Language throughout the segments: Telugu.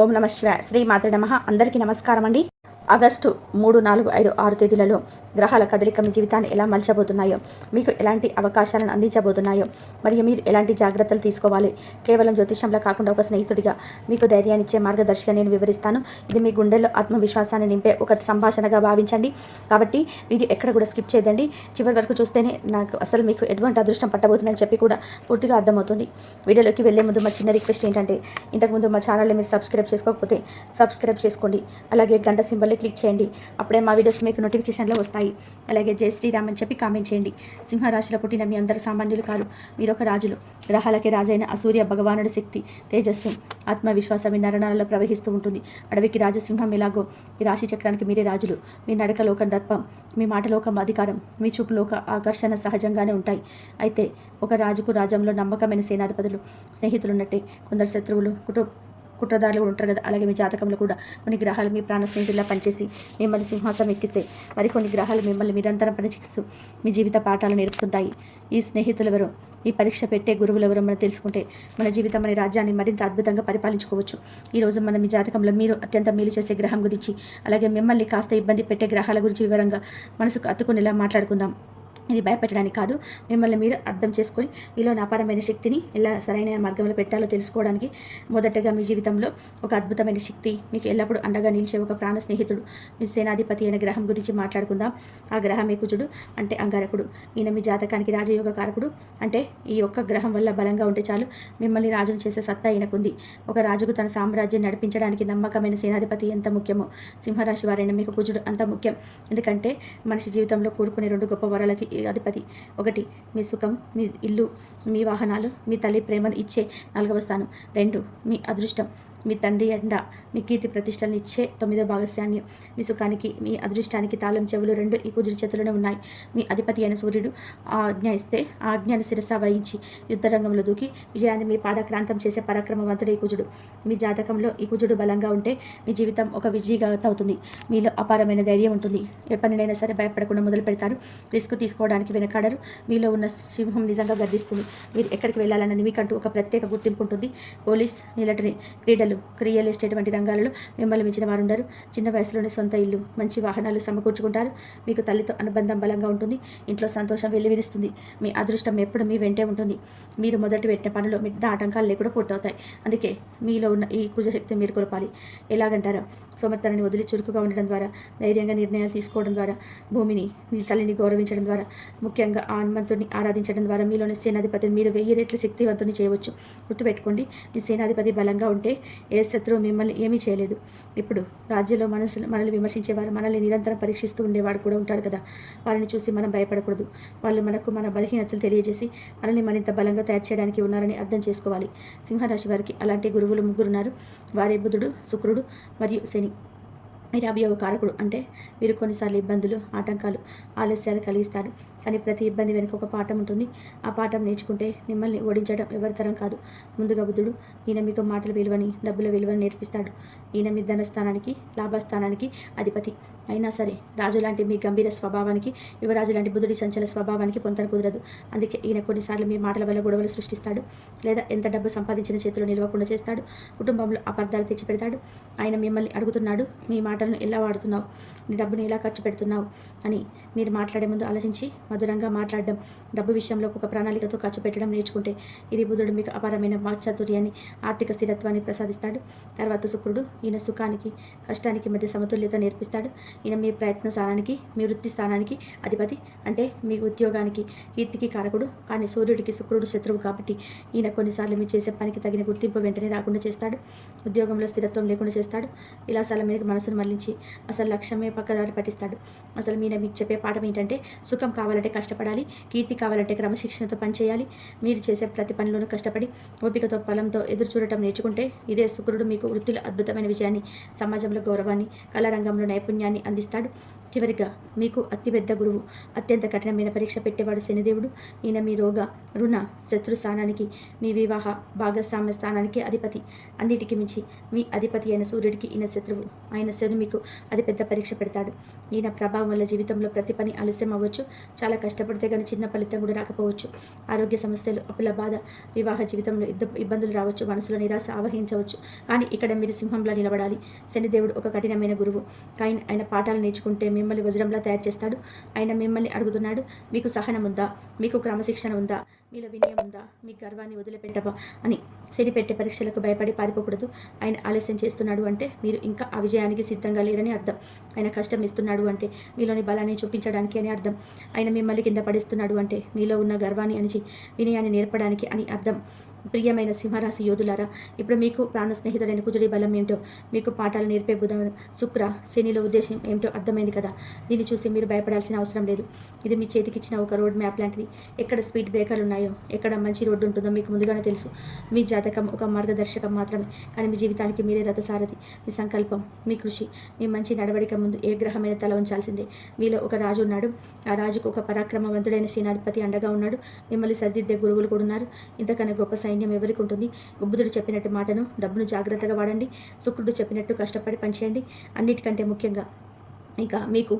ఓం నమ శివ శ్రీ మాతృ నమ. అందరికీ నమస్కారం అండి ఆగస్టు మూడు నాలుగు ఐదు ఆరు తేదీలలో గ్రహాల కదలిక మీ జీవితాన్ని ఎలా మలచబోతున్నాయో మీకు ఎలాంటి అవకాశాలను అందించబోతున్నాయో మరియు మీరు ఎలాంటి జాగ్రత్తలు తీసుకోవాలి? కేవలం జ్యోతిషంలో కాకుండా ఒక స్నేహితుడిగా మీకు ధైర్యాన్ని ఇచ్చే మార్గదర్శిగా నేను వివరిస్తాను. ఇది మీ గుండెల్లో ఆత్మవిశ్వాసాన్ని నింపే ఒక సంభాషణగా భావించండి. కాబట్టి వీడియో ఎక్కడ కూడా స్కిప్ చేయదండి. చివరి వరకు చూస్తేనే నాకు అసలు మీకు ఎటువంటి అదృష్టం పట్టబోతుందని చెప్పి కూడా పూర్తిగా అర్థమవుతుంది. వీడియోలోకి వెళ్ళే ముందు మా చిన్న రిక్వెస్ట్ ఏంటంటే ఇంతకుముందు మా ఛానల్ని మీరు సబ్స్క్రైబ్ చేసుకోకపోతే సబ్స్క్రైబ్ చేసుకోండి. అలాగే గంట సింబల్ని క్లిక్ చేయండి. అప్పుడే మా వీడియోస్ మీకు నోటిఫికేషన్లో వస్తాయి. అలాగే జై శ్రీరామ్ అని చెప్పి కామెంట్ చేయండి. సింహరాశిలో పుట్టిన మీ అందరు సామాన్యులు కాదు మీరు ఒక రాజులు. గ్రహాలకి రాజైన అసూర్య భగవానుడి శక్తి తేజస్సు ఆత్మవిశ్వాసం మీ నరణాలలో ప్రవహిస్తూ ఉంటుంది. అడవికి రాజసింహం ఎలాగో ఈ రాశి చక్రానికి మీరే రాజులు. మీ నడకలోక దర్పం మీ మాటలోక అధికారం మీ చూపులోక ఆకర్షణ సహజంగానే ఉంటాయి. అయితే ఒక రాజుకు రాజ్యంలో నమ్మకమైన సేనాధిపతులు స్నేహితులు ఉన్నట్టే కొందరు శత్రువులు కుటుంబ కుట్రదారులు కూడా ఉంటారు కదా. అలాగే మీ జాతకంలో కూడా కొన్ని గ్రహాలు మీ ప్రాణ స్నేహితుల్లా పనిచేసి మిమ్మల్ని సింహాసనం ఎక్కిస్తే మరికొన్ని గ్రహాలు మిమ్మల్ని నిరంతరం పరీక్షిస్తూ మీ జీవిత పాఠాలు నేర్పుతుంటాయి. ఈ స్నేహితులెవరో ఈ పరీక్ష పెట్టే గురువులెవరో మనం తెలుసుకుంటే మన జీవితం అనే రాజ్యాన్ని మరింత అద్భుతంగా పరిపాలించుకోవచ్చు. ఈ రోజు మనం మీ జాతకంలో మీరు అత్యంత మేలు చేసే గ్రహం గురించి అలాగే మిమ్మల్ని కాస్త ఇబ్బంది పెట్టే గ్రహాల గురించి వివరంగా మనసుకు అత్తుకునేలా మాట్లాడుకుందాం. ఇది భయపెట్టడానికి కాదు. మిమ్మల్ని మీరు అర్థం చేసుకొని మీలో అపారమైన శక్తిని ఎలా సరైన మార్గంలో పెట్టాలో తెలుసుకోవడానికి మొదటగా మీ జీవితంలో ఒక అద్భుతమైన శక్తి మీకు ఎల్లప్పుడూ అండగా నిలిచే ఒక ప్రాణ స్నేహితుడు మీ సేనాధిపతి అయిన గ్రహం గురించి మాట్లాడుకుందాం. ఆ గ్రహం కుజుడు అంటే అంగారకుడు. ఈయన మీ జాతకానికి రాజయోగ కారకుడు అంటే ఈ ఒక్క గ్రహం వల్ల బలంగా ఉంటే చాలు మిమ్మల్ని రాజును చేసే సత్తా ఈయనకుంది. ఒక రాజుకు తన సామ్రాజ్యం నడిపించడానికి నమ్మకమైన సేనాధిపతి ఎంత ముఖ్యమో సింహరాశి వారైన మీకు కుజుడు అంత ముఖ్యం. ఎందుకంటే మనిషి జీవితంలో కూడుకునే రెండు గొప్ప వరాలకి అధిపతి. ఒకటి మీ సుఖం మీ ఇల్లు మీ వాహనాలు మీ తల్లి ప్రేమను ఇచ్చే నాలుగవ స్థానం. రెండు మీ అదృష్టం. మీ తండ్రి ఎండ మీ కీర్తి ప్రతిష్టలను ఇచ్చే తొమ్మిదో భాగస్వామ్యం. మీ సుఖానికి మీ అదృష్టానికి తాళం చెవులు రెండు ఈ కుజుడి చేతుల్లోనే ఉన్నాయి. మీ అధిపతి అయిన సూర్యుడు ఆ ఆజ్ఞ ఇస్తే ఆ ఆజ్ఞను శిరస వహించి యుద్ధరంగంలో దూకి విజయాన్ని మీ పాదక్రాంతం చేసే పరాక్రమవంతుడు ఈ కుజుడు. మీ జాతకంలో ఈ కుజుడు బలంగా ఉంటే మీ జీవితం ఒక విజయగాత అవుతుంది. మీలో అపారమైన ధైర్యం ఉంటుంది. ఏ పనినైనా సరే భయపడకుండా మొదలు పెడతారు. రిస్క్ తీసుకోవడానికి వెనకాడరు. మీలో ఉన్న సింహం నిజంగా గర్జిస్తుంది. మీరు ఎక్కడికి వెళ్ళాలన్నది మీకంటూ ఒక ప్రత్యేక గుర్తింపు ఉంటుంది. పోలీస్ మిలిటరీ క్రీడలు రియల్ ఎస్టేట్ వంటి రంగాలలో మిమ్మల్ని మించిన వారు ఉండరు చిన్న వయసులోనే సొంత ఇల్లు మంచి వాహనాలు సమకూర్చుకుంటారు. మీకు తల్లితో అనుబంధం బలంగా ఉంటుంది. ఇంట్లో సంతోషం వెల్లివిరుస్తుంది మీ అదృష్టం ఎప్పుడు మీ వెంటే ఉంటుంది. మీరు మొదటి పెట్టిన పనులు మిగతా ఆటంకాలు లేకుండా పూర్తవుతాయి. అందుకే మీలో ఉన్న ఈ కుజశక్తి మీరు కొలపాలి ఎలాగంటారా? సమర్థనని వదిలి చురుకుగా ఉండడం ద్వారా ధైర్యంగా నిర్ణయాలు తీసుకోవడం ద్వారా భూమిని నీ తల్లిని గౌరవించడం ద్వారా ముఖ్యంగా ఆ హనుమంతుడిని ఆరాధించడం ద్వారా మీలోని సేనాధిపతిని మీరు వెయ్యి రెట్ల శక్తివంతుని చేయవచ్చు. గుర్తుపెట్టుకోండి మీ సేనాధిపతి బలంగా ఉంటే ఏ శత్రువు మిమ్మల్ని ఏమీ చేయలేదు. ఇప్పుడు రాజ్యంలో మనసు మనల్ని విమర్శించేవారు మనల్ని నిరంతరం పరీక్షిస్తూ ఉండేవాడు కూడా ఉంటాడు కదా. వారిని చూసి మనం భయపడకూడదు. వాళ్ళు మనకు మన బలహీనతలు తెలియజేసి మనల్ని మరింత బలంగా తయారు చేయడానికి ఉన్నారని అర్థం చేసుకోవాలి. సింహరాశి వారికి అలాంటి గురువులు ముగ్గురున్నారు. వారి బుధుడు శుక్రుడు మరియు శని. మీరు అభియోగ కారకుడు అంటే మీరు కొన్నిసార్లు ఇబ్బందులు ఆటంకాలు ఆలస్యాలు కలిగిస్తారు. కానీ ప్రతి ఇబ్బంది వెనుక ఒక పాఠం ఉంటుంది. ఆ పాఠం నేర్చుకుంటే మిమ్మల్ని ఓడించడం ఎవరి తరం కాదు. ముందుగా బుద్ధుడు ఈయన మీకు మాటల విలువని డబ్బుల విలువని నేర్పిస్తాడు. ఈయన మీ ధనస్థానానికి లాభస్థానానికి అధిపతి. అయినా సరే రాజు లాంటి మీ గంభీర స్వభావానికి యువరాజు లాంటి బుధుడి సంచల స్వభావానికి పొంతన కుదరదు. అందుకే ఈయన కొన్నిసార్లు మీ మాటల వల్ల గొడవలు సృష్టిస్తాడు. లేదా ఎంత డబ్బు సంపాదించిన చేతిలో నిలవకుండా చేస్తాడు. కుటుంబంలో అపార్థాలు తెచ్చిపెడతాడు. ఆయన మిమ్మల్ని అడుగుతున్నాడు మీ మాటలను ఎలా వాడుతున్నావు? నీ డబ్బుని ఎలా ఖర్చు పెడుతున్నావు? అని మీరు మాట్లాడే ముందు ఆలోచించి మధురంగా మాట్లాడడం డబ్బు విషయంలో ఒక ప్రణాళికతో ఖర్చు పెట్టడం నేర్చుకుంటే ఇది బుధుడు మీకు అపారమైన వాక్చాతుర్యాన్ని ఆర్థిక స్థిరత్వాన్ని ప్రసాదిస్తాడు. తర్వాత శుక్రుడు ఈయన సుఖానికి కష్టానికి మధ్య సమతుల్యత నేర్పిస్తాడు. ఈయన మీ ప్రయత్న స్థానానికి మీ వృత్తి స్థానానికి అధిపతి. అంటే మీ ఉద్యోగానికి కీర్తికి కారకుడు. కానీ సూర్యుడికి శుక్రుడు శత్రువు కాబట్టి ఈయన కొన్నిసార్లు మీరు చేసే పనికి తగిన గుర్తింపు వెంటనే రాకుండా చేస్తాడు. ఉద్యోగంలో స్థిరత్వం లేకుండా చేస్తాడు. ఇలా అసలు మీద మనసును మళ్ళించి అసలు లక్ష్యమే పక్కదారి పట్టిస్తాడు. అసలు మీన మీకు చెప్పే పాఠం ఏంటంటే సుఖం కావాలంటే కష్టపడాలి కీర్తి కావాలంటే క్రమశిక్షణతో పనిచేయాలి. మీరు చేసే ప్రతి పనిలోనూ కష్టపడి ఓపికతో ఫలంతో ఎదురు చూడటం నేర్చుకుంటే ఇదే శుక్రుడు మీకు వృత్తిలో అద్భుతమైన విజయాన్ని సమాజంలో గౌరవాన్ని కళారంగంలో నైపుణ్యాన్ని అందిస్తాడు. చివరిగా మీకు అతిపెద్ద గురువు అత్యంత కఠినమైన పరీక్ష పెట్టేవాడు శనిదేవుడు. ఈయన మీ రోగ రుణ శత్రు స్థానానికి మీ వివాహ భాగస్వామ్య స్థానానికి అధిపతి. అన్నిటికీ మించి మీ అధిపతి అయిన సూర్యుడికి ఈయన శత్రువు. ఆయన శని మీకు అతిపెద్ద పరీక్ష పెడతాడు. ఈయన ప్రభావం వల్ల జీవితంలో ప్రతి పని ఆలస్యం అవ్వచ్చు. చాలా కష్టపడితే కానీ చిన్న ఫలితం కూడా రాకపోవచ్చు. ఆరోగ్య సమస్యలు అప్పుల బాధ వివాహ జీవితంలో ఇద్దరు ఇబ్బందులు రావచ్చు. మనసులో నిరాశ ఆవహించవచ్చు. కానీ ఇక్కడ మీరు సింహంలా నిలబడాలి. శనిదేవుడు ఒక కఠినమైన గురువు. కానీ ఆయన పాఠాలు నేర్చుకుంటే మిమ్మల్ని వజ్రంలా తయారు చేస్తాడు. ఆయన మిమ్మల్ని అడుగుతున్నాడు. మీకు సహనం ఉందా? మీకు క్రమశిక్షణ ఉందా? మీలో వినయం ఉందా? మీ గర్వాన్ని వదిలిపెట్టవా? అని సిడిపెట్టే పరీక్షలకు భయపడి పారిపోకూడదు. ఆయన ఆలస్యం చేస్తున్నాడు అంటే మీరు ఇంకా ఆ విజయానికి సిద్ధంగా లేరని అర్థం. ఆయన కష్టం ఇస్తున్నాడు అంటే మీలోని బలాన్ని చూపించడానికి అని అర్థం. ఆయన మిమ్మల్ని కింద పడిస్తున్నాడు అంటే మీలో ఉన్న గర్వాన్ని అణిచి వినయాన్ని నేర్పడానికి అని అర్థం. ప్రియమైన సింహరాశి యోధులారా ఇప్పుడు మీకు ప్రాణ స్నేహితుడైన కుజుడి బలం ఏమిటో మీకు పాఠాలు నేర్పే బుధ శుక్ర శనిలో ఉద్దేశం ఏమిటో అర్థమైంది కదా. దీన్ని చూసి మీరు భయపడాల్సిన అవసరం లేదు. ఇది మీ చేతికిచ్చిన ఒక రోడ్ మ్యాప్ లాంటిది. ఎక్కడ స్పీడ్ బ్రేకర్లు ఉన్నాయో ఎక్కడ మంచి రోడ్డు ఉంటుందో మీకు ముందుగానే తెలుసు. మీ జాతకం ఒక మార్గదర్శకం మాత్రమే కానీ మీ జీవితానికి మీరే రథసారథి. మీ సంకల్పం మీ కృషి మీ మంచి నడవడిక ముందు ఏ గ్రహమైన తల ఉంచాల్సిందే. మీలో ఒక రాజు ఉన్నాడు. ఆ రాజుకు ఒక పరాక్రమవంతుడైన సేనాధిపతి అండగా ఉన్నాడు. మిమ్మల్ని సర్దిద్దే గురువులు కూడా ఉన్నారు. ఇంతకన్నా గొప్ప సైన్యం ఎవరికి ఉంటుంది? బుద్ధుడు చెప్పినట్టు మాటను డబ్బును జాగ్రత్తగా వాడండి శుక్రుడు చెప్పినట్టు కష్టపడి పనిచేయండి అన్నిటికంటే ముఖ్యంగా ఇంకా మీకు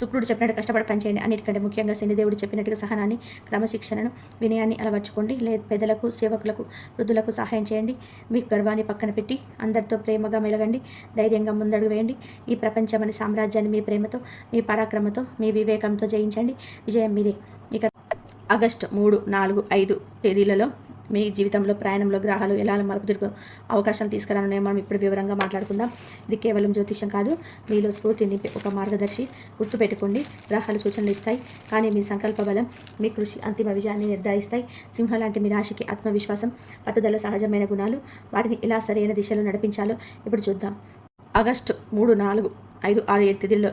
శుక్రుడు చెప్పినట్టు కష్టపడి పనిచేయండి అన్నిటికంటే ముఖ్యంగా శనిదేవుడు చెప్పినట్టుగా సహనాన్ని క్రమశిక్షణను వినయాన్ని అలవర్చుకోండి లేదా పెద్దలకు సేవకులకు వృద్ధులకు సహాయం చేయండి మీ గర్వాన్ని పక్కన పెట్టి అందరితో ప్రేమగా మెలగండి ధైర్యంగా ముందడుగు వేయండి ఈ ప్రపంచమని సామ్రాజ్యాన్ని మీ ప్రేమతో మీ పరాక్రమతో మీ వివేకంతో జయించండి. విజయం మీదే. ఇక ఆగస్టు మూడు నాలుగు ఐదు తేదీలలో మీ జీవితంలో ప్రయాణంలో గ్రహాలు ఎలా మలుపు తిరుగు అవకాశాలు తీసుకురానున్నాయో మనం ఇప్పుడు వివరంగా మాట్లాడుకుందాం. ఇది కేవలం జ్యోతిషం కాదు. మీలో స్ఫూర్తిని ఒక మార్గదర్శి గుర్తుపెట్టుకోండి గ్రహాలు సూచనలు ఇస్తాయి. కానీ మీ సంకల్ప బలం మీ కృషి అంతిమ విజయాన్ని నిర్ధారిస్తాయి. సింహ లాంటి మీ రాశికి ఆత్మవిశ్వాసం పట్టుదల సహజమైన గుణాలు వాటిని ఎలా సరైన దిశలో నడిపించాలో ఇప్పుడు చూద్దాం. ఆగస్టు మూడు నాలుగు ఐదు ఆరు ఏడు తేదీల్లో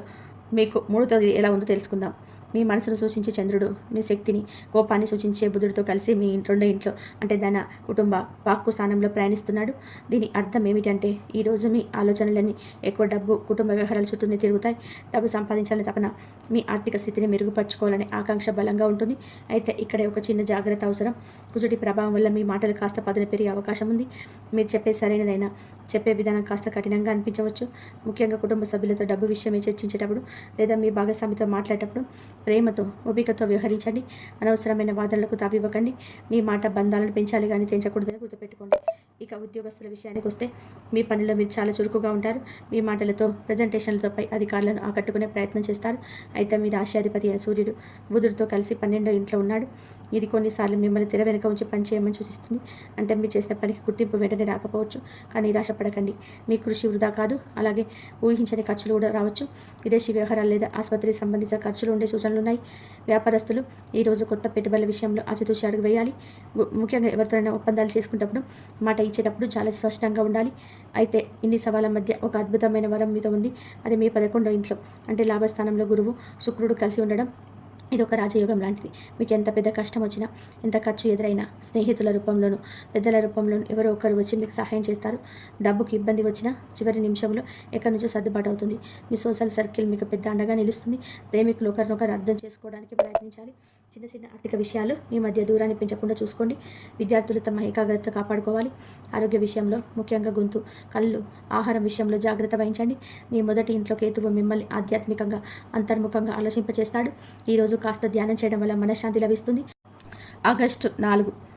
మీకు మూడు తేదీ ఎలా ఉందో తెలుసుకుందాం. మీ మనసును సూచించే చంద్రుడు మీ శక్తిని కోపాన్ని సూచించే బుధుడితో కలిసి మీ రెండో ఇంట్లో అంటే ధన కుటుంబ వాక్కు స్థానంలో ప్రయాణిస్తున్నాడు. దీని అర్థం ఏమిటంటే ఈరోజు మీ ఆలోచనలన్నీ ఎక్కువ డబ్బు కుటుంబ వ్యవహారాల చుట్టూనే తిరుగుతాయి. డబ్బు సంపాదించాలని తపన మీ ఆర్థిక స్థితిని మెరుగుపరచుకోవాలనే ఆకాంక్ష బలంగా ఉంటుంది. అయితే ఇక్కడే ఒక చిన్న జాగ్రత్త అవసరం. కుజుడి ప్రభావం వల్ల మీ మాటలు కాస్త పదును పెరిగే అవకాశం ఉంది. మీరు చెప్పే సరైనదైనా చెప్పే విధానం కాస్త కఠినంగా అనిపించవచ్చు. ముఖ్యంగా కుటుంబ సభ్యులతో డబ్బు విషయమే చర్చించేటప్పుడు లేదా మీ భాగస్వామితో మాట్లాడేటప్పుడు ప్రేమతో ఓపికతో వ్యవహరించండి. అనవసరమైన వాదనలకు తావివ్వకండి. మీ మాట బంధాలను పెంచాలి కానీ తెంచకూడదని గుర్తుపెట్టుకోండి. ఇక ఉద్యోగస్తుల విషయానికి వస్తే మీ పనిలో మీరు చాలా చురుకుగా ఉంటారు. మీ మాటలతో ప్రజెంటేషన్లతో పై అధికారులను ఆకట్టుకునే ప్రయత్నం చేస్తారు. అయితే మీ రాష్ట్రాధిపతి అయిన సూర్యుడు బుధుడితో కలిసి పన్నెండో ఇంట్లో ఉన్నాడు. ఇది కొన్నిసార్లు మిమ్మల్ని తెర వెనుక ఉంచి పనిచేయమని సూచిస్తుంది. అంటే మీరు చేసిన పనికి గుర్తింపు వెంటనే రాకపోవచ్చు. కానీ నిరాశపడకండి. మీ కృషి వృధా కాదు. అలాగే ఊహించని ఖర్చులు కూడా రావచ్చు. విదేశీ వ్యవహారాలు లేదా ఆసుపత్రికి సంబంధిత ఖర్చులు ఉండే సూచనలు ఉన్నాయి. వ్యాపారస్తులు ఈరోజు కొత్త పెట్టుబడుల విషయంలో ఆచితూచి అడుగు వేయాలి. ముఖ్యంగా ఎవరితోనైనా ఒప్పందాలు చేసుకునేటప్పుడు మాట ఇచ్చేటప్పుడు చాలా స్పష్టంగా ఉండాలి. అయితే ఇన్ని సవాళ్ళ మధ్య ఒక అద్భుతమైన వరం మీద ఉంది. అది మీ పదకొండో ఇంట్లో. అంటే లాభస్థానంలో గురువు శుక్రుడు కలిసి ఉండడం ఇది ఒక రాజయోగం లాంటిది. మీకు ఎంత పెద్ద కష్టం వచ్చినా ఎంత ఖర్చు ఎదురైనా స్నేహితుల రూపంలోనూ పెద్దల రూపంలోనూ ఎవరో ఒకరు వచ్చి మీకు సహాయం చేస్తారు. డబ్బుకి ఇబ్బంది వచ్చినా చివరి నిమిషంలో ఎక్కడి నుంచో సర్దుబాటు అవుతుంది. మీ సోషల్ సర్కిల్ మీకు పెద్ద అండగా నిలుస్తుంది. ప్రేమికులు ఒకరినొకరు అర్థం చేసుకోవడానికి ప్రయత్నించాలి. చిన్న చిన్న ఆర్థిక విషయాలు మీ మధ్య దూరాన్ని పెంచకుండా చూసుకోండి. విద్యార్థులు తమ ఏకాగ్రత కాపాడుకోవాలి. ఆరోగ్య విషయంలో ముఖ్యంగా గొంతు కళ్ళు ఆహారం విషయంలో జాగ్రత్త వహించండి. మీ మొదటి ఇంట్లో కేతువు మిమ్మల్ని ఆధ్యాత్మికంగా అంతర్ముఖంగా ఆలోచింపచేస్తాడు. ఈరోజు కాస్త ధ్యానం చేయడం వల్ల మనశ్శాంతి లభిస్తుంది. ఆగస్టు నాలుగు.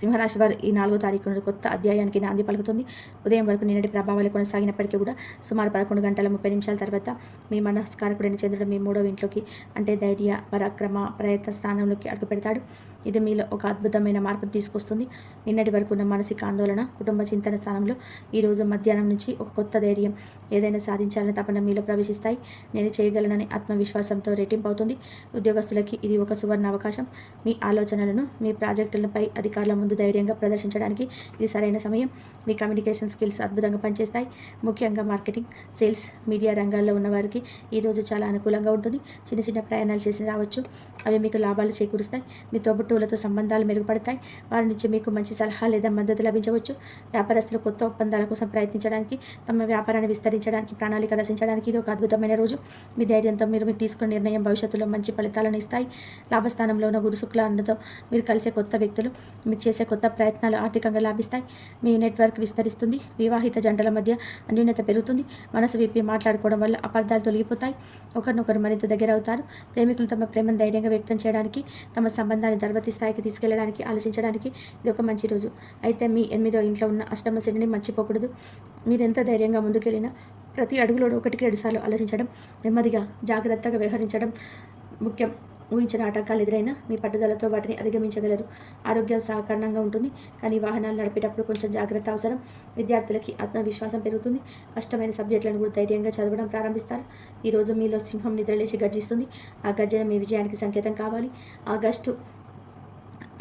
సింహరాశి వారు ఈ నాలుగో తారీఖు నుండి కొత్త అధ్యాయానికి నాంది పలుకుతుంది. ఉదయం వరకు నిన్నటి ప్రభావాలు కొనసాగినప్పటికీ కూడా సుమారు పదకొండు గంటల ముప్పై నిమిషాల తర్వాత మీ మనస్కారకుడైన చంద్రుడు మీ మూడవ ఇంట్లోకి అంటే ధైర్య పరాక్రమ ప్రయత్న స్థానంలోకి అడుగు పెడతాడు ఇది మీలో ఒక అద్భుతమైన మార్పును తీసుకొస్తుంది. నిన్నటి వరకు ఉన్న మానసిక ఆందోళన కుటుంబ చింతన స్థానంలో ఈరోజు మధ్యాహ్నం నుంచి ఒక కొత్త ధైర్యం ఏదైనా సాధించాలని తపన మీలో ప్రవేశిస్తాయి. నేను చేయగలనని ఆత్మవిశ్వాసంతో రెట్టింపు అవుతుంది. ఉద్యోగస్తులకి ఇది ఒక సువర్ణ అవకాశం. మీ ఆలోచనలను మీ ప్రాజెక్టులపై అధికారుల ముందు ధైర్యంగా ప్రదర్శించడానికి ఇది సరైన సమయం. మీ కమ్యూనికేషన్ స్కిల్స్ అద్భుతంగా పనిచేస్తాయి. ముఖ్యంగా మార్కెటింగ్ సేల్స్ మీడియా రంగాల్లో ఉన్నవారికి ఈరోజు చాలా అనుకూలంగా ఉంటుంది. చిన్న చిన్న ప్రయాణాలు చేసి రావచ్చు. అవి మీకు లాభాలు చేకూరుస్తాయి. మీ తోబుట్టువులతో సంబంధాలు మెరుగుపడతాయి. వారి నుంచి మీకు మంచి సలహా లేదా మద్దతు లభించవచ్చు. వ్యాపారస్తులు కొత్త ఒప్పందాల కోసం ప్రయత్నించడానికి తమ వ్యాపారాన్ని విస్తరించడానికి ప్రణాళిక రచించడానికి ఇది ఒక అద్భుతమైన రోజు. మీ ధైర్యంతో మీరు మీకు తీసుకున్న నిర్ణయం భవిష్యత్తులో మంచి ఫలితాలను ఇస్తాయి. లాభస్థానంలో ఉన్న గురు అన్నతో మీరు కలిసే కొత్త వ్యక్తులు మీరు చేసే కొత్త ప్రయత్నాలు ఆర్థికంగా లాభిస్తాయి. మీ నెట్వర్క్ విస్తరిస్తుంది. వివాహిత జంటల మధ్య అన్యూన్యత పెరుగుతుంది. మనసు విప్పి మాట్లాడుకోవడం వల్ల అపార్థాలు తొలగిపోతాయి. ఒకరినొకరు మరింత దగ్గర అవుతారు ప్రేమికులు తమ ప్రేమను ధైర్యంగా వ్యక్తం చేయడానికి తమ సంబంధాన్ని తర్వాతి స్థాయికి తీసుకెళ్ళడానికి ఆలోచించడానికి ఇది ఒక మంచి రోజు. అయితే మీ ఎనిమిదో ఇంట్లో ఉన్న అష్టమ శనిని మర్చిపోకూడదు. మీరు ఎంత ధైర్యంగా ముందుకెళ్ళినా ప్రతి అడుగులో ఒకటికి రెండుసార్లు ఆలోచించడం నెమ్మదిగా జాగ్రత్తగా వ్యవహరించడం ముఖ్యం. ఊహించిన ఆటంకాలు ఎదురైనా మీ పట్టుదలతో వాటిని అధిగమించగలరు. ఆరోగ్యం సహకరణంగా ఉంటుంది కానీ వాహనాలు నడిపేటప్పుడు కొంచెం జాగ్రత్త అవసరం. విద్యార్థులకి ఆత్మవిశ్వాసం పెరుగుతుంది. కష్టమైన సబ్జెక్టులను కూడా ధైర్యంగా చదవడం ప్రారంభిస్తారు. ఈరోజు మీలో సింహం నిద్రలేచి గర్జిస్తుంది. ఆ గర్జన మీ విజయానికి సంకేతం కావాలి. ఆగస్టు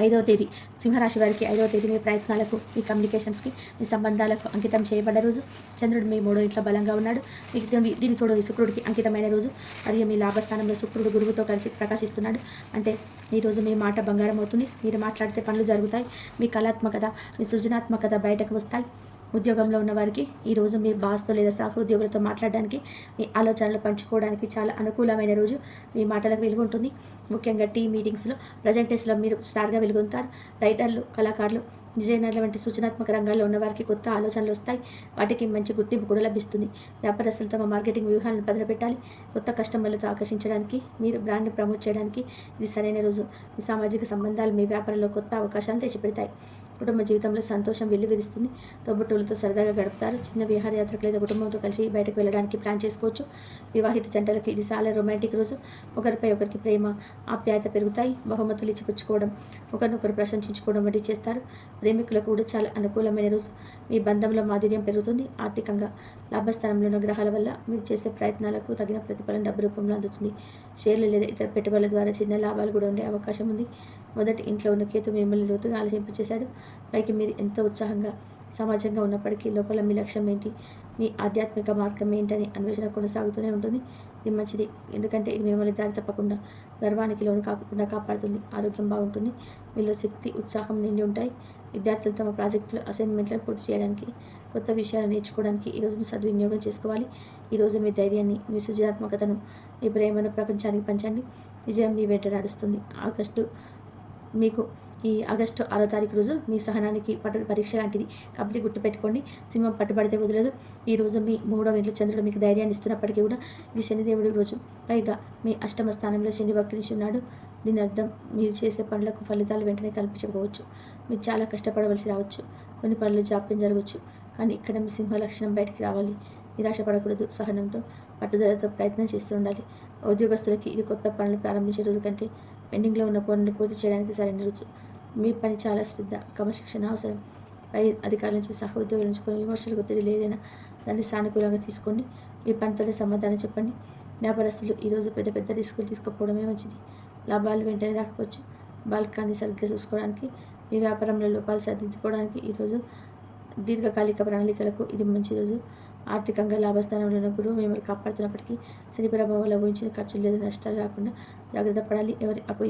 ఐదవ తేదీ సింహరాశి వారికి ఐదవ తేదీ మీ ప్రయత్నాలకు మీ కమ్యూనికేషన్స్కి మీ సంబంధాలకు అంకితం చేయబడ్డ రోజు. చంద్రుడు మీ మూడో ఇంట్లో బలంగా ఉన్నాడు. మీకు దీని దీని తోడు శుక్రుడికి అంకితమైన రోజు. మరియు మీ లాభస్థానంలో శుక్రుడు గురువుతో కలిసి ప్రకాశిస్తున్నాడు. అంటే ఈరోజు మీ మాట బంగారం అవుతుంది. మీరు మాట్లాడితే పనులు జరుగుతాయి. మీ కళాత్మకత మీ సృజనాత్మకత బయటకు వస్తాయి. ఉద్యోగంలో ఉన్న వారికి ఈరోజు మీ బాస్తో లేదా సహ ఉద్యోగులతో మాట్లాడడానికి మీ ఆలోచనలు పంచుకోవడానికి చాలా అనుకూలమైన రోజు. మీ మాటలకు వెలుగు ఉంటుంది. ముఖ్యంగా టీ మీటింగ్స్లో ప్రజెంటేషన్లో మీరు స్టార్గా వెలుగొంటారు రైటర్లు కళాకారులు డిజైనర్ల వంటి సూచనాత్మక రంగాల్లో ఉన్న వారికి కొత్త ఆలోచనలు వస్తాయి. వాటికి మంచి గుర్తింపు కూడా లభిస్తుంది. వ్యాపారస్తులు తమ మార్కెటింగ్ వ్యూహాలను భద్రపెట్టాలి. కొత్త కస్టమర్లతో ఆకర్షించడానికి మీరు బ్రాండ్ని ప్రమోట్ చేయడానికి ఇది సరైన రోజు. మీ సామాజిక సంబంధాలు మీ వ్యాపారంలో కొత్త అవకాశాలు తెచ్చిపెడతాయి. కుటుంబ జీవితంలో సంతోషం వెల్లివిరుస్తుంది. తోబుట్టువులతో సరదాగా గడుపుతారు. చిన్న విహారయాత్రకు లేదా కుటుంబంతో కలిసి బయటకు వెళ్ళడానికి ప్లాన్ చేసుకోవచ్చు. వివాహిత జంటలకు ఇది చాలా రొమాంటిక్ రోజు. ఒకరిపై ఒకరికి ప్రేమ ఆప్యాయత పెరుగుతాయి. బహుమతులు ఇచ్చిపుచ్చుకోవడం ఒకరినొకరు ప్రశంసించుకోవడం వంటివి చేస్తారు. ప్రేమికులకు కూడా చాలా అనుకూలమైన రోజు. మీ బంధంలో మాధుర్యం పెరుగుతుంది. ఆర్థికంగా లాభస్థానంలో ఉన్న గ్రహాల వల్ల మీరు చేసే ప్రయత్నాలకు తగిన ప్రతిఫలం డబ్బు రూపంలో అందుతుంది. షేర్లు లేదా ఇతర పెట్టుబడుల ద్వారా చిన్న లాభాలు కూడా ఉండే అవకాశం ఉంది. మొదటి ఇంట్లో ఉన్న కేతు మిమ్మల్ని లోతుగా ఆలోచింపచేశాడు. పైకి మీరు ఎంతో ఉత్సాహంగా సమాజంగా ఉన్నప్పటికీ లోపల మీ లక్ష్యం ఏంటి? మీ ఆధ్యాత్మిక మార్గం ఏంటని అన్వేషణ కొనసాగుతూనే ఉంటుంది. ఇది మంచిది. ఎందుకంటే ఇది మిమ్మల్ని దారి తప్పకుండా గర్వానికి లోను కాకుండా కాపాడుతుంది. ఆరోగ్యం బాగుంటుంది. మీలో శక్తి ఉత్సాహం నిండి ఉంటాయి. విద్యార్థులు తమ ప్రాజెక్టులు అసైన్మెంట్లను పూర్తి చేయడానికి కొత్త విషయాలు నేర్చుకోవడానికి ఈ రోజును సద్వినియోగం చేసుకోవాలి. ఈరోజు మీ ధైర్యాన్ని మీ సృజనాత్మకతను మీ ప్రేమను ప్రపంచానికి పంచండి. విజయం మీ వెంట నడుస్తుంది. ఆగస్టు మీకు ఈ ఆగస్టు ఆరో తారీఖు రోజు మీ సహనానికి పట్టు పరీక్ష లాంటిది కాబట్టి గుర్తుపెట్టుకోండి. సింహం పట్టుబడితే వదలదు. ఈ రోజు మీ మూడవ ఇంట్లో చంద్రుడు మీకు ధైర్యాన్ని ఇస్తున్నప్పటికీ కూడా ఇది శనిదేవుడి రోజు. పైగా మీ అష్టమ స్థానంలో శని వక్రించి ఉన్నాడు. దీని అర్థం మీరు చేసే పనులకు ఫలితాలు వెంటనే కల్పించకపోవచ్చు. మీరు చాలా కష్టపడవలసి రావచ్చు. కొన్ని పనులు జాప్యం జరగవచ్చు. కానీ ఇక్కడ మీ సింహ లక్షణం బయటికి రావాలి. నిరాశపడకూడదు సహనంతో పట్టుదలతో ప్రయత్నం చేస్తూ ఉండాలి. ఉద్యోగస్తులకి ఇది కొత్త పనులు ప్రారంభించే రోజు కంటే పెండింగ్లో ఉన్న పనులు పూర్తి చేయడానికి సరైన రోజు. మీ పని చాలా శ్రద్ధ క్రమశిక్షణ అవసరం. పై అధికారుల నుంచి సహ ఉద్యోగుల నుంచి కొన్ని విమర్శలకు ఒత్తిడి లేదైనా దాన్ని సానుకూలంగా తీసుకోండి మీ పనితోనే సమాధానం చెప్పండి. వ్యాపారస్తులు ఈరోజు పెద్ద పెద్ద రిస్కులు తీసుకోకపోవడమే మంచిది. లాభాలు వెంటనే రాకపోవచ్చు. బాల్కాన్ని సరిగ్గా చూసుకోవడానికి మీ వ్యాపారంలో లోపాలు సరిదిద్దుకోవడానికి ఈరోజు దీర్ఘకాలిక ప్రణాళికలకు ఇది మంచి రోజు. ఆర్థికంగా లాభస్థానంలో ఉన్న గురువు మిమ్మల్ని కాపాడుతున్నప్పటికీ శని ప్రభావంలో ఊహించిన ఖర్చులు లేదా నష్టాలు రాకుండా జాగ్రత్త పడాలి. ఎవరి అప్పు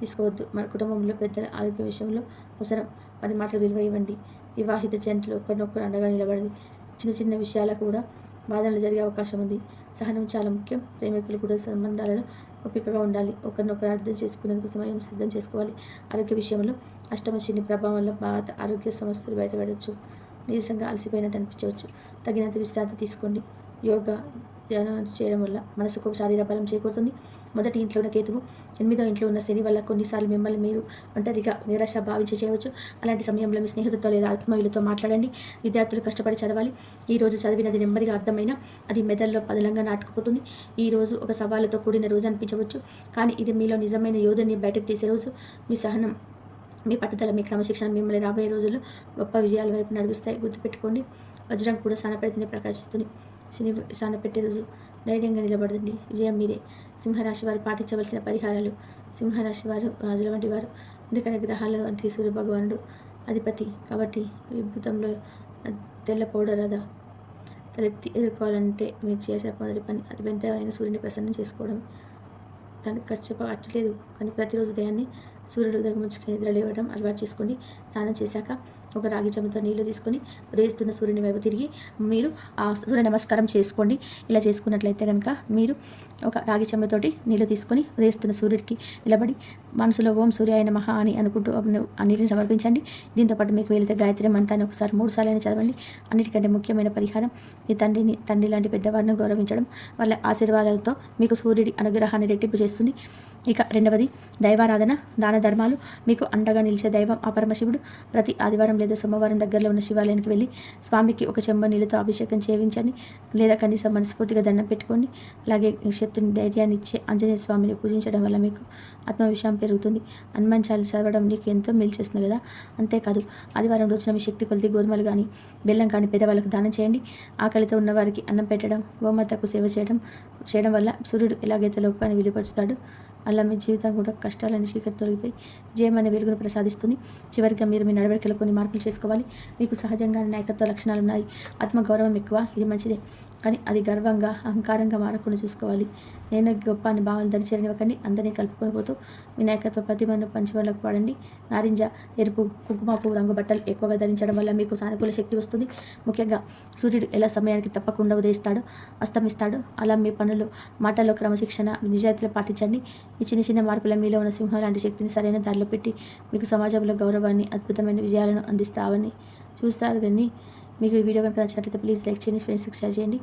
తీసుకోవద్దు. మన కుటుంబంలో పెద్దల ఆరోగ్య విషయంలో అవసరం. వారి మాటలు విలువ ఇవ్వండి. వివాహిత జంటలు ఒకరినొకరు అండగా నిలబడి చిన్న చిన్న విషయాలకు కూడా బాధనలు జరిగే అవకాశం ఉంది. సహనం చాలా ముఖ్యం. ప్రేమికులు కూడా సంబంధాలలో ఓపికగా ఉండాలి. ఒకరినొకరు అర్థం చేసుకునేందుకు సమయం సిద్ధం చేసుకోవాలి. ఆరోగ్య విషయంలో అష్టమశిని ప్రభావంలో బాధ ఆరోగ్య సమస్యలు బయటపడవచ్చు నీరసంగా అలసిపోయినట్టు అనిపించవచ్చు. తగినంత విశ్రాంతి తీసుకోండి. యోగా ధ్యానం చేయడం వల్ల మనసుకు శారీర బలం చేకూరుతుంది. మొదటి ఇంట్లో ఉన్న కేతువు ఎనిమిదో ఇంట్లో ఉన్న శని వల్ల కొన్నిసార్లు మిమ్మల్ని మీరు ఒంటరిగా నిరాశ భావించి చేయవచ్చు. అలాంటి సమయంలో మీ స్నేహితులతో లేదా ఆత్మీయులతో మాట్లాడండి. విద్యార్థులు కష్టపడి చదవాలి. ఈ రోజు చదివినది నెమ్మదిగా అర్థమైనా అది మెదడులో పదలంగా నాటుకుపోతుంది. ఈ రోజు ఒక సవాళ్ళతో కూడిన రోజు అనిపించవచ్చు. కానీ ఇది మీలో నిజమైన యోధుని బయటకు తీసే రోజు. మీ సహనం మీ పట్టుదల మీ క్రమశిక్షణ మిమ్మల్ని రాబోయే రోజుల్లో గొప్ప విజయాల వైపు నడిపిస్తాయి. గుర్తుపెట్టుకోండి వజ్రం కూడా సానపెడితేనే ప్రకాశిస్తుంది. శని సానపెట్టే రోజు ధైర్యంగా నిలబడుతుంది విజయం మీరే. సింహరాశి వారు పాటించవలసిన పరిహారాలు. సింహరాశి వారు రాజుల వంటి వారు ఎందుకంటే గ్రహాలు వంటి సూర్య భగవానుడు అధిపతి కాబట్టి విభూతంలో తెల్ల పౌడర్ అదా తలెత్తి ఎదుర్కోవాలంటే మీరు చేసే మొదటి పని అతి పెద్దమైన సూర్యుని ప్రసన్నం చేసుకోవడం. దానికి ఖర్చు అచ్చలేదు కానీ ప్రతిరోజు ఉదయాన్నే సూర్యుడు ఉదయముచ్చుకొని నిద్ర లేవడం అలవాటు చేసుకోండి స్నానం చేశాక ఒక రాగి చెంబుతో నీళ్ళు తీసుకొని ఉదయిస్తున్న సూర్యుని వైపు తిరిగి మీరు ఆ సూర్య నమస్కారం చేసుకోండి. ఇలా చేసుకున్నట్లయితే కనుక మీరు ఒక రాగి చెంబతోటి నీళ్ళు తీసుకొని ఉదయిస్తున్న సూర్యుడికి నిలబడి మనసులో ఓం సూర్య అయిన మహా అని అనుకుంటూ అన్నిటిని సమర్పించండి. దీంతోపాటు మీకు వెళితే గాయత్రి మంతాన్ని ఒకసారి మూడు సార్లు అయినా చదవండి. అన్నిటికంటే ముఖ్యమైన పరిహారం మీ తండ్రిని తండ్రి లాంటి పెద్దవారిని గౌరవించడం. వాళ్ళ ఆశీర్వాదాలతో మీకు సూర్యుడి అనుగ్రహాన్ని రెట్టింపు చేస్తుంది. ఇక రెండవది దైవారాధన దాన ధర్మాలు. మీకు అండగా నిలిచే దైవం ఆ పరమశివుడు. ప్రతి ఆదివారం లేదా సోమవారం దగ్గరలో ఉన్న శివాలయానికి వెళ్ళి స్వామికి ఒక చెంబ నీళ్ళతో అభిషేకం చేయించండి. లేదా కనీసం మనస్ఫూర్తిగా దండం పెట్టుకోండి. అలాగే శత్రుని ధైర్యాన్ని ఇచ్చే ఆంజనేయ స్వామిని పూజించడం వల్ల మీకు ఆత్మవిషయం పెరుగుతుంది. హనుమాన్ చాలీస చదవడం నీకు ఎంతో మేలు చేస్తుంది కదా? అంతేకాదు ఆదివారం రోజున మీ శక్తి కొలిది గోధుమలు కానీ బెల్లం కానీ పేదవాళ్ళకు దానం చేయండి. ఆకలితో ఉన్నవారికి అన్నం పెట్టడం గోమాతకు సేవ చేయడం చేయడం వల్ల సూర్యుడు ఎలాగైతే లోపాన్ని విలుపరుస్తాడు అలా మీ జీవితం కూడా కష్టాలని చీకటి తొలగిపోయి జయం అనే వెలుగును ప్రసాదిస్తుంది. చివరిగా మీరు మీ నడవడికలో కొన్ని మార్పులు చేసుకోవాలి. మీకు సహజంగా నాయకత్వ లక్షణాలు ఉన్నాయి. ఆత్మగౌరవం ఎక్కువ. ఇది మంచిదే. కానీ అది గర్వంగా అహంకారంగా మారకుండా చూసుకోవాలి. నేను గొప్ప అని భావనలు దరిచేరనివ్వకండి అందరినీ కలుపుకొని పోతూ వినాయకత్వ ప్రతిమను ప్రతిభను పంచమలకు వాడండి. నారింజ ఎరుపు కుంకుమపు రంగు బట్టలు ఎక్కువగా ధరించడం వల్ల మీకు సానుకూల శక్తి వస్తుంది. ముఖ్యంగా సూర్యుడు ఎలా సమయానికి తప్పకుండా ఉదయిస్తాడో అస్తమిస్తాడు? అలా మీ పనులు మాటల్లో క్రమశిక్షణ నిజాయితీలు పాటించండి. ఈ చిన్న చిన్న మార్పుల మీలో ఉన్న సింహం లాంటి శక్తిని సరైన దారిలో పెట్టి మీకు సమాజంలో గౌరవాన్ని అద్భుతమైన విజయాలను అందిస్తావని చూస్తారు కానీ మీకు ఈ వీడియో కనుక నచ్చినట్లయితే ప్లీజ్ లైక్ చేయండి ఫ్రెండ్స్కి షేర్ చేయండి.